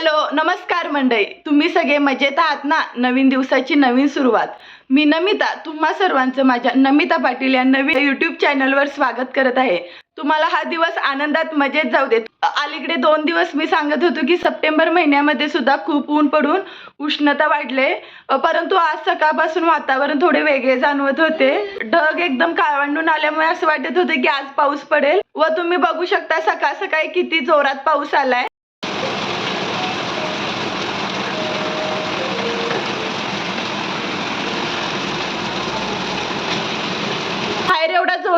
Hello नमस्कार मंडळी. तुम्ही सगळे मजेत आहात ना? नवीन दिवसाची नवीन सुरुवात. मी नमिता तुम्हा सर्वांचं माझ्या नमिता पाटील या नवीन युट्यूब चॅनलवर स्वागत करत आहे. तुम्हाला हा दिवस आनंदात मजेत जाऊ देत अलीकडे दोन दिवस मी सांगत होतो की सप्टेंबर महिन्यामध्ये सुद्धा खूप ऊन पडून उष्णता वाढले. परंतु आज सकाळपासून वातावरण थोडे वेगळे जाणवत होते. ढग एकदम काळवंडून आल्यामुळे असं वाटत होते की आज पाऊस पडेल. व तुम्ही बघू शकता सकाळ सकाळी किती जोरात पाऊस आलाय.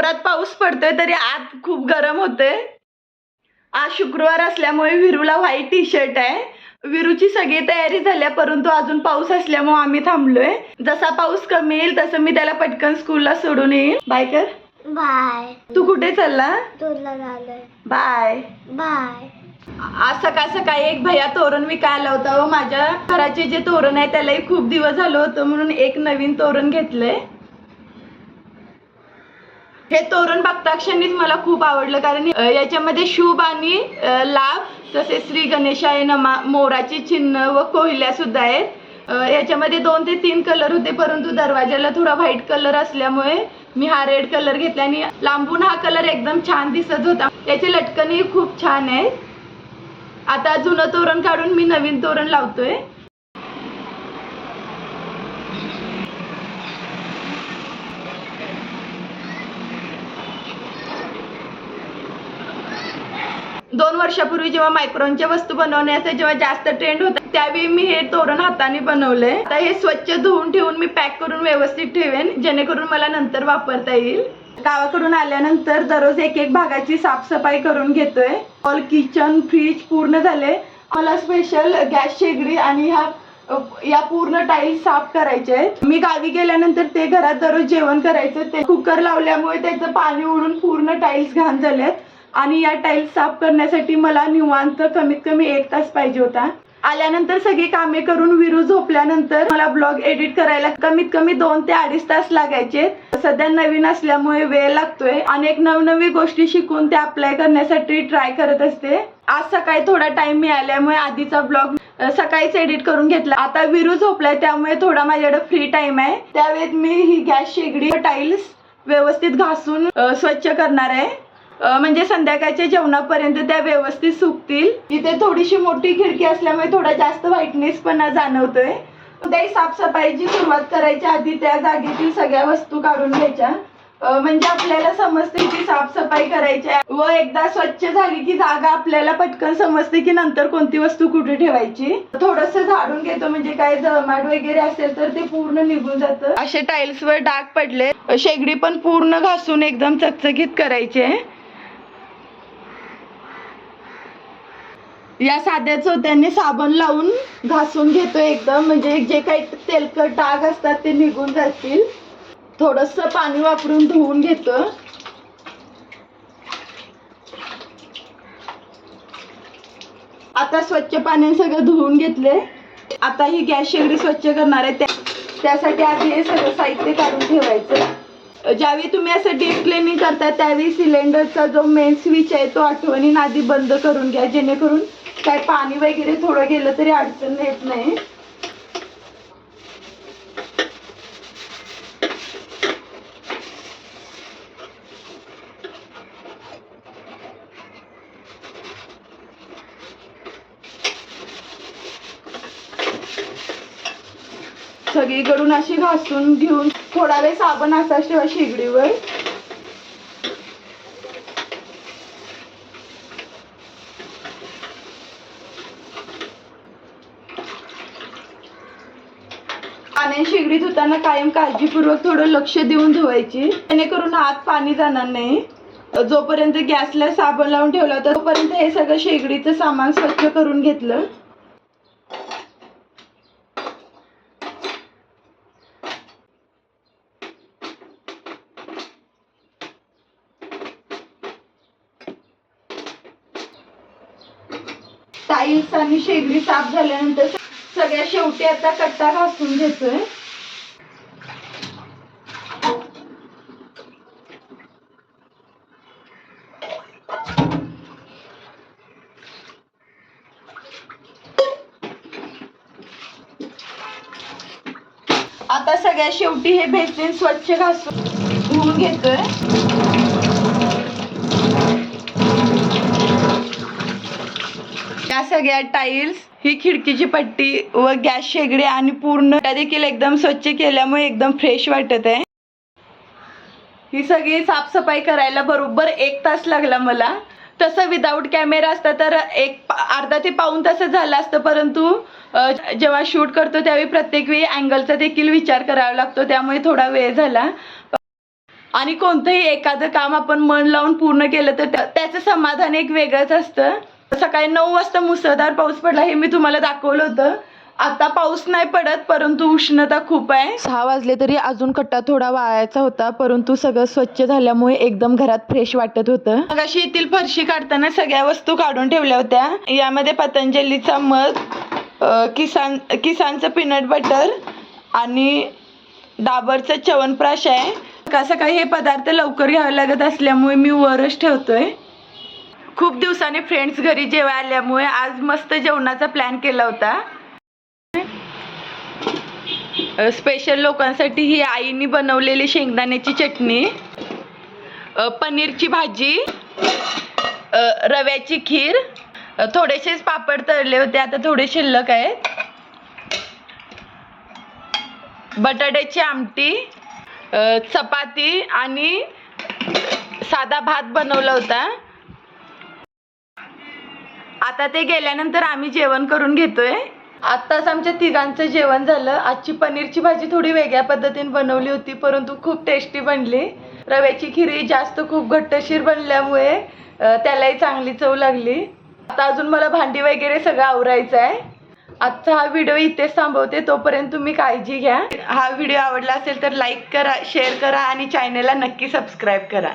जोरात पाऊस पडतोय तरी आत खूप गरम होतंय. आज शुक्रवार असल्यामुळे विरूला व्हाईट टी शर्ट आहे. विरूची सगळी तयारी झाल्या परंतु अजून पाऊस असल्यामुळे आम्ही थांबलोय. जसा पाऊस कमी येईल तसं मी त्याला पटकन स्कूलला सोडून येईल. बाय कर. बाय तू कुठे चालला? बाय बाय आज सकाळ सकाळी एक भैया तोरण विकायला होता. व माझ्या घराचे जे तोरण आहे त्यालाही खूप दिवस झालं होतं म्हणून एक नवीन तोरण घेतलंय. हे तोरण बघताक्षणीच मला खूप आवडलं कारण याच्यामध्ये शुभ आणि लाभ तसेच श्री गणेशाय नमा मोराचे चिन्ह व कोहिल्या सुद्धा आहेत. याच्यामध्ये दोन ते तीन कलर होते परंतु दरवाजाला थोडा व्हाईट कलर असल्यामुळे मी हा रेड कलर घेतला आणि लांबून हा कलर एकदम छान दिसत होता. याचे लटकनही खूप छान आहेत. आता जुनं तोरण काढून मी नवीन तोरण लावतोय. दोन वर्षापूर्वी जेव्हा मायक्रोनच्या वस्तू बनवण्याचा जेव्हा जास्त ट्रेंड होता त्यावेळी मी हे तोरण हाताने बनवलंय. आता हे स्वच्छ धुवून ठेवून मी पॅक करून व्यवस्थित ठेवेन जेणेकरून मला नंतर वापरता येईल. गावाकडून आल्यानंतर दररोज एक एक भागाची साफसफाई करून घेतोय. ऑल किचन फ्रीज पूर्ण झाले. मला स्पेशल गॅस शेगडी आणि ह्या या पूर्ण टाईल्स साफ करायचे आहेत. मी गावी गेल्यानंतर ते घरात दररोज जेवण करायचं. ते कुकर लावल्यामुळे त्याचं पाणी उडून पूर्ण टाईल्स घाण झालेत. आणि या टाईल्स साफ करण्यासाठी मला निवांत कमीत कमी एक तास पाहिजे होता. आल्यानंतर सगळी कामे करून विरू झोपल्यानंतर मला ब्लॉग एडिट करायला कमीत कमी दोन ते अडीच तास लागायचे. सध्या नवीन असल्यामुळे वेळ लागतोय. अनेक नवनवी गोष्टी शिकून ते अप्लाय करण्यासाठी ट्राय करत असते. आज सकाळी थोडा टाइम मिळाल्यामुळे आधीचा ब्लॉग सकाळीच एडिट करून घेतला. आता विरू झोपलाय त्यामुळे थोडा माझ्याकडे फ्री टाइम आहे. त्यावेळेत मी ही गॅस शेगडी टाईल्स व्यवस्थित घासून स्वच्छ करणार आहे. म्हणजे संध्याकाळच्या जेवणापर्यंत त्या व्यवस्थित सुकतील. इथे थोडीशी मोठी खिडकी असल्यामुळे थोडा जास्त व्हाईटनेस पण जाणवतोय. उद्याही साफसफाईची सुरुवात करायच्या आधी त्या जागेतील सगळ्या वस्तू काढून घ्यायच्या. म्हणजे आपल्याला समजते की साफसफाई करायची आहे व एकदा स्वच्छ झाली की जागा आपल्याला पटकन समजते की नंतर कोणती वस्तू कुठे ठेवायची. थोडस झाडून घेतो म्हणजे काय जमाट वगैरे असेल तर ते पूर्ण निघून जातं. असे टाइल्स वर डाग पडले. शेगडी पण पूर्ण घासून एकदम चकचकीत करायचे या साध्या चोत्यांनी साबण लावून घासून घेतो एकदम. म्हणजे जे काही तेलकट डाग असतात ते निघून जातील. थोडस पाणी वापरून धुवून घेतो आता स्वच्छ पाण्याने सगळं धुवून घेतले आता ही गॅस शेगडी स्वच्छ करणार आहे. त्या- त्यासाठी आधी हे सगळं साहित्य काढून ठेवायचं. ज्यावेळी तुम्ही असं डीप क्लिनिंग करता त्यावेळी सिलेंडरचा जो मेन स्विच आहे तो आठवणी आधी बंद करून घ्या जेणेकरून काय पाणी वगैरे थोडं गेलं तरी अडचण येत नाही. सगळीकडून अशी घासून घेऊन थोडा वेळ साबण असा शिवाय शेगडीवर. पाण्याने शेगडी धुताना कायम काळजीपूर्वक थोडं लक्ष देऊन धुवायची. जेणेकरून हात पाणी जाणार नाही. जोपर्यंत गॅसला साबण लावून ठेवला होता तोपर्यंत हे सगळं शेगडीचं सामान स्वच्छ करून घेतलं. टाईल्स आणि शेगडी साफ झाल्यानंतर सगळ्या शेवटी आता कट्टा घासून घेतोय. आता सगळ्या शेवटी हे बेसिन स्वच्छ घासून धुवून घेतोय. या सगळ्या टाईल्स ही खिडकीची पट्टी व गॅस शेगडी आणि पूर्ण देखील एकदम स्वच्छ केल्यामुळे एकदम फ्रेश वाटत आहे. ही सगळी साफसफाई करायला बरोबर एक तास लागला मला. तसं विदाऊट कॅमेरा असतं तर एक अर्धा ते पाऊण तास झालं असतं परंतु जेव्हा शूट करतो त्यावेळी प्रत्येक वेळी अँगलचा देखील विचार करावा लागतो त्यामुळे थोडा वेळ झाला. आणि कोणतंही एखादं काम आपण मन लावून पूर्ण केलं तर त्याचं समाधान एक वेगळंच असतं. सकाळी नऊ वाजता मुसळधार पाऊस पडला हे मी तुम्हाला दाखवलं होतं. आता पाऊस नाही पडत परंतु उष्णता खूप आहे. सहा वाजले तरी अजून कट्टा थोडा वाळायचा होता परंतु सगळं स्वच्छ झाल्यामुळे एकदम घरात फ्रेश वाटत होतं. मग अशी येथील फरशी काढताना सगळ्या वस्तू काढून ठेवल्या होत्या. यामध्ये पतंजलीचा मध किसान किसानचं पीनट बटर आणि डाबरचं च्यवनप्राश आहे. का सकाळी हे पदार्थ लवकर घ्यावे लागत असल्यामुळे मी वरच ठेवतोय. खूप दिवसाने फ्रेंड्स घरी जेव्हा आल्यामुळे आज मस्त जेवणाचा प्लॅन केला होता. स्पेशल लोकांसाठी ही आईनी बनवलेली शेंगदाण्याची चटणी पनीरची भाजी रव्याची खीर थोडेसेच पापड तळले होते आता थोडे शिल्लक आहेत. बटाट्याची आमटी चपाती आणि साधा भात बनवला होता. आता ते गेल्यानंतर आम्ही जेवण करून घेतोय. आत्ताच आमच्या तिघांचं जेवण झालं. आजची पनीरची भाजी थोडी वेगळ्या पद्धतीने बनवली होती परंतु खूप टेस्टी बनली. रव्याची खिरी जास्त खूप घट्टशीर बनल्यामुळे त्यालाही चांगली चव लागली. आता अजून मला भांडी वगैरे सगळं आवरायचं आहे आजचा हा व्हिडिओ इथेच थांबवते. तोपर्यंत तुम्ही काळजी घ्या. हा व्हिडिओ आवडला असेल तर लाईक करा शेअर करा आणि चॅनलला नक्की सबस्क्राईब करा.